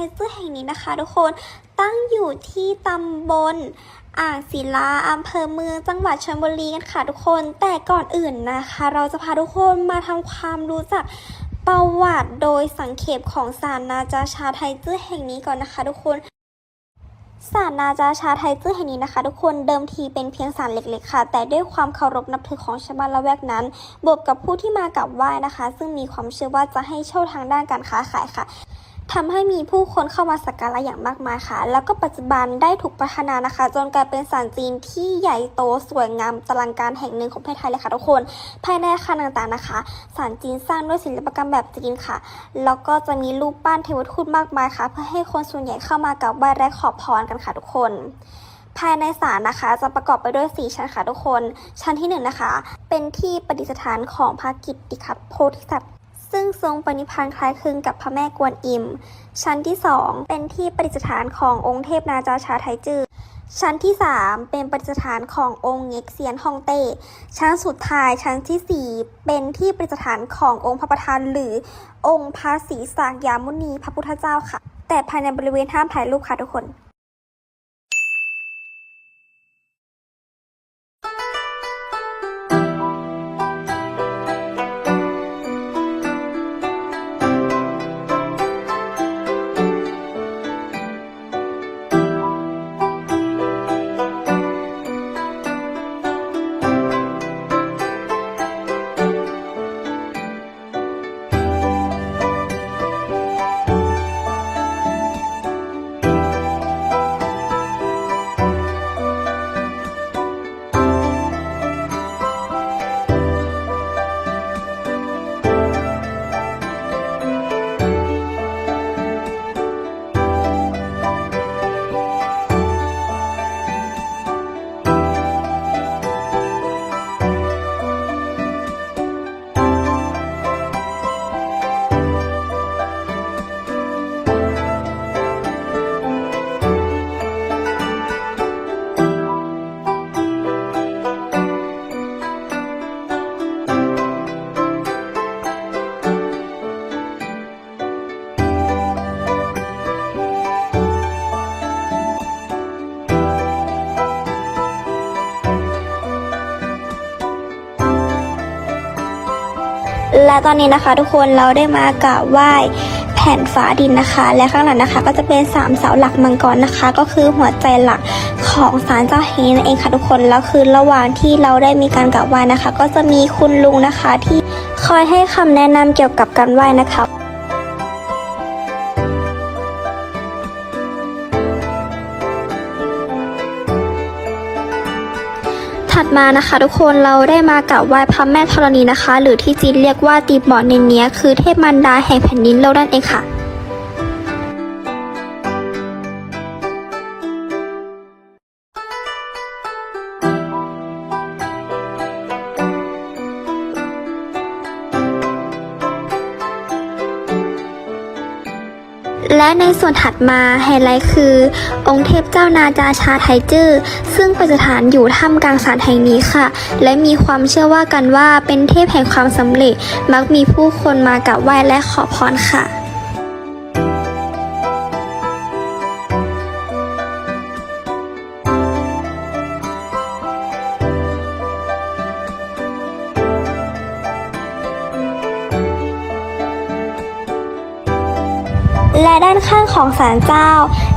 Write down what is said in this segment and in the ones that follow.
ทุกคนตั้งอยู่ที่ตำบลอ่างศิลาอำเภอเมืองจังหวัดชลบุรีกันค่ะทุกคนแต่ก่อนอื่นนะคะ เราจะพาทุกคนมาทำความรู้จักประวัติโดยสังเขปของศาลนาจาชาไทจื้อแห่งนี้ก่อนนะคะทุกคนศาลนาจาชาไทจื้อแห่งนี้นะคะ ทุกคนเดิมทีเป็นเพียงศาลเล็กๆค่ะ แต่ด้วยความเคารพนับถือของชาวบ้านละแวกนั้น บวกกับผู้ที่มากราบไหว้นะคะ ซึ่งมีความเชื่อว่าจะให้โชคทางด้านการค้าขายค่ะ ทำให้มีผู้คนเข้ามาสักการะอย่างมากมายค่ะ แล้วก็ปัจจุบันได้ถูกพัฒนานะคะ จนกลายเป็นศาลจีนที่ใหญ่โตสวยงามตลังการแห่งหนึ่งของประเทศไทยเลยค่ะทุกคน ภายในอาคารต่างๆนะคะศาลจีนสร้างด้วยศิลปกรรมแบบจีนค่ะ แล้วก็จะมีรูปปั้นเทวทูตมากมายค่ะ เพื่อให้คนส่วนใหญ่เข้ามากราบไหว้และขอพรกันค่ะทุกคนภายในศาลนะคะ จะประกอบไปด้วย 4 ชั้นค่ะทุกคน ชั้นที่ 1 นะคะ เป็นที่ประดิษฐานของพระกิตติคัตโพธิสัตว์ ซึ่งทรงปณิพานธ์คล้ายคลึงกับพระแม่กวนอิม ชั้นที่ 2 เป็นที่ประดิษฐานขององค์เทพนาจาชาไทจือชั้นที่ 3 เป็นประดิษฐานขององค์เง็กเซียนฮองเต้ ชั้นสุดท้ายชั้นทีสี่4 เป็นที่ประดิษฐานขององค์พระประธานหรือองค์พระศรีสากยามุนีพระพุทธเจ้าค่ะ แต่ภายในบริเวณห้ามถ่ายรูปค่ะทุกคน และตอนนี้นะคะทุกคนเราได้มากราบไหว้แผ่นฝาดินนะคะ และข้างหลังนะคะ ก็จะเป็นสามเสาหลักมังกรนะคะ ก็คือหัวใจหลักของศาลเจ้าเฮงนั่นเองค่ะทุกคนแล้วคือระหว่างที่เราได้มีการกราบไหว้นะคะ ก็จะมีคุณลุงนะคะที่คอยให้คำแนะนำเกี่ยวกับการไหว้นะคะ ถัดมานะคะ ทุกคนเราได้มากราบไหว้พระแม่ธรณีนะคะ หรือที่จีนเรียกว่าตีบหมอนเนเนียคือเทพมันดาแห่งแผ่นดินโลกนั่นเองค่ะ และในส่วนถัดมาไฮไลท์คือ องค์เทพเจ้านาจาชาไทจื้อซึ่งประดิษฐานอยู่ถ้ำกลางศาลแห่งนี้ค่ะ และมีความเชื่อว่ากันว่าเป็นเทพแห่งความสำเร็จ มักมีผู้คนมากราบไหว้และขอพรค่ะ และด้านข้างของศาลเจ้า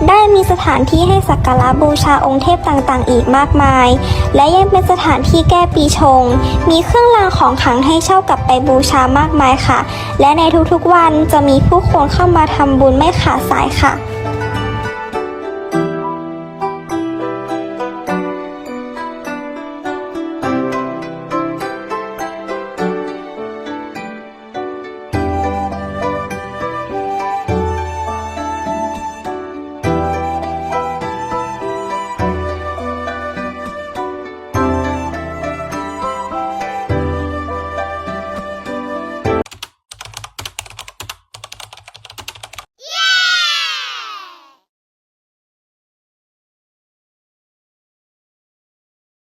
ได้มีสถานที่ให้สักการะบูชาองค์เทพต่างๆ อีกมากมาย และยังเป็นสถานที่แก้ปีชง มีเครื่องรางของขลังให้เช่ากลับไปบูชามากมายค่ะ และในทุกๆวันจะมีผู้คนเข้ามาทำบุญไม่ขาดสายค่ะ